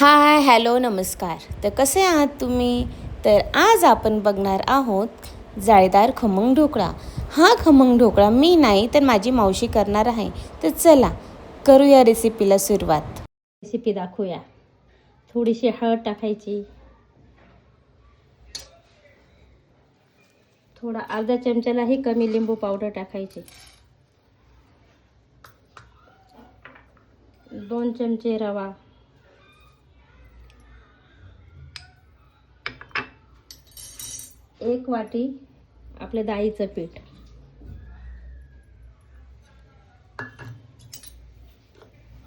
Hi hello नमस्कार. तर कसे आहात तुम्ही? तर आज आपण बघणार आहोत जाळीदार खमंग ढोकळा. हा खमंग ढोकळा मी नाही तर माझी मावशी करणार आहे. तर चला करूया रेसिपीला सुरुवात. रेसिपी दाखवूया. थोडीशी हळद टाकायची. थोडा अर्धा चमच्यालाही कमी लिंबू पावडर टाकायची. दोन चमचे रवा. एक वाटी आपलं डाळीचं पीठ.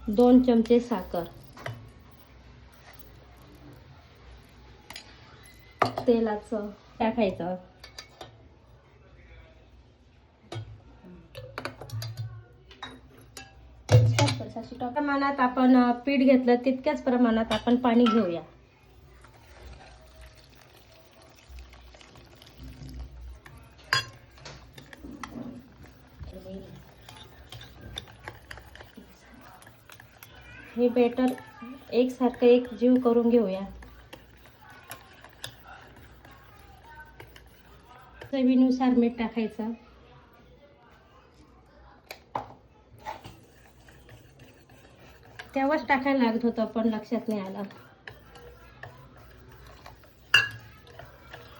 दोन चमचे साखर. तेलाचं टाकायचं. प्रमाणात आपण पीठ घेतलं तितक्याच प्रमाणात आपण पाणी घेऊया. हे बेटर एकसारखं एक जीव करून घेऊया. चवीनुसार मीठ टाकायचं. तेव्हाच टाकायला लागत होतं पण लक्षात नाही आलं.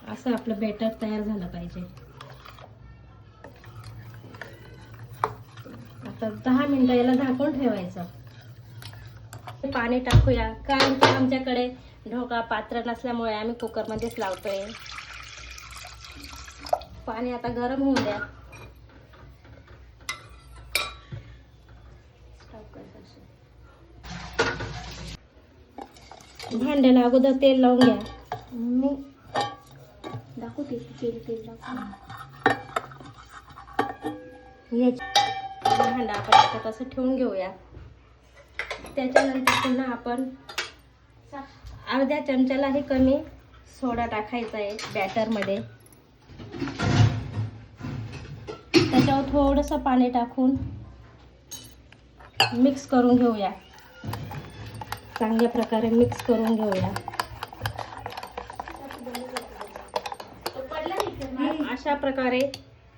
असं आपलं बेटर तयार झालं पाहिजे. आता दहा मिनटं याला झाकून ठेवायचं. पाणी टाकूया. कारण की आमच्याकडे ढोका पात्र नसल्यामुळे आम्ही कुकरमध्येच लावतोय. पाणी आता गरम होऊ द्या. भांड्याला अगोदर तेल लावून घ्या. मी दाखवते तेल तेल भांडा आपण आता असं ठेवून घेऊया. त्याच्यानंतर पुन्हा आपण अर्ध्या चमच्यालाही कमी सोडा टाकायचा आहे बॅटरमध्ये त्याच्यावर थोडंसं पाणी टाकून मिक्स करून घेऊया. चांगल्या प्रकारे मिक्स करून घेऊया. अशा प्रकारे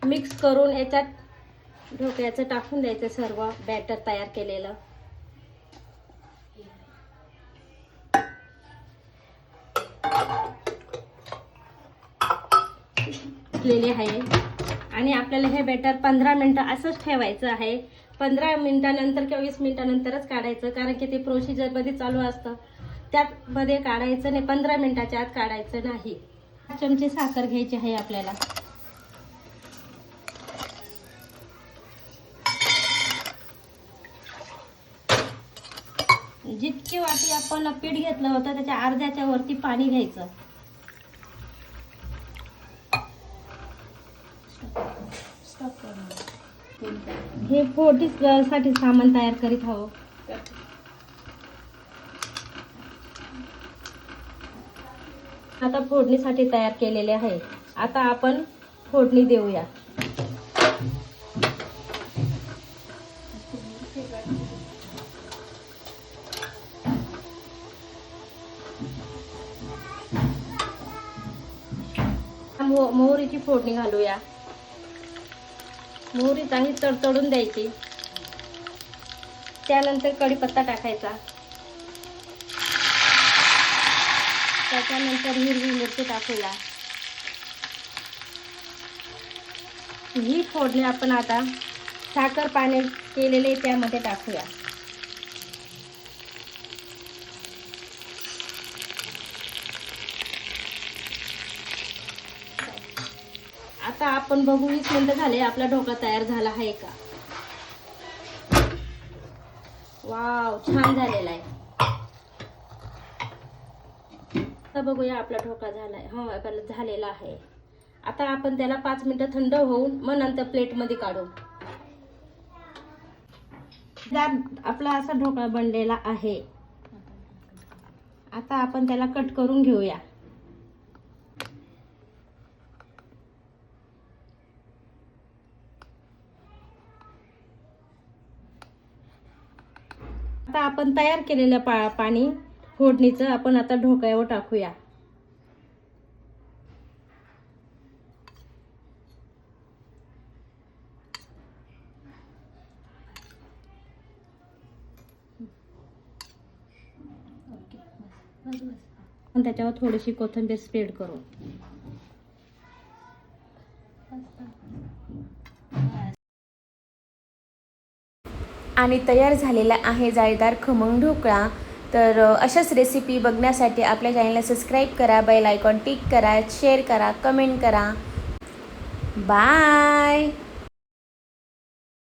मिक्स करून याच्यात ढोकळ्याचं टाकून द्यायचं सर्व बॅटर तयार केलेलं. घेतलेले आहे. आणि आपल्याला हे बॅटर पंधरा मिनटं असंच ठेवायचं आहे. पंधरा मिनिटानंतर किंवा वीस मिनिटानंतरच काढायचं कारण की ते प्रोसिजरमध्ये चालू असतं. त्यामध्ये काढायचं नाही पंधरा मिनिटाच्या आत काढायचं नाही. चमचे साखर घ्यायची आहे आपल्याला. जितकी वाटी आपण पीठ घेतलं होतं त्याच्या अर्ध्याच्या वरती पाणी घ्यायचं. हे फोडणी साठी सामान तयार करीत आहो. आता फोडणीसाठी तयार केलेले आहे. आता आपण फोडणी देऊया. मो- मोहरीची फोडणी घालूया. मोहरी चांगली तडतडून द्यायची. त्यानंतर कढीपत्ता टाकायचा. त्याच्यानंतर हिरवी मिरची टाकूया. ही फोडणी आपण आता साखर पाणी केलेले त्यामध्ये टाकूया. आता आपण बघू वीस मिनिटं झाले आपला ढोकळा तयार झाला आहे का? वाव छान झालेला आहे. आता बघूया आपला ढोकळा झालाय. हो आपल्याला झालेला आहे. आता आपण त्याला पाच मिनिटं थंड होऊन मग नंतर प्लेटमध्ये काढू. आपला असा ढोकळा बनलेला आहे. आता आपण त्याला कट करून घेऊया. आता आपण तयार केलेलं पा पाणी फोडणीचं आपण आता ढोकळ्यावर टाकूया. पण त्याच्यावर थोडीशी कोथिंबीर स्प्रेड करू. आणि तयार झालेला आहे जाळीदार खमंग ढोकळा. तर अशाच रेसिपी बघण्यासाठी आपल्या चॅनलला सबस्क्राईब करा बेल आयकॉन टिक करा शेअर करा कमेंट करा. बाय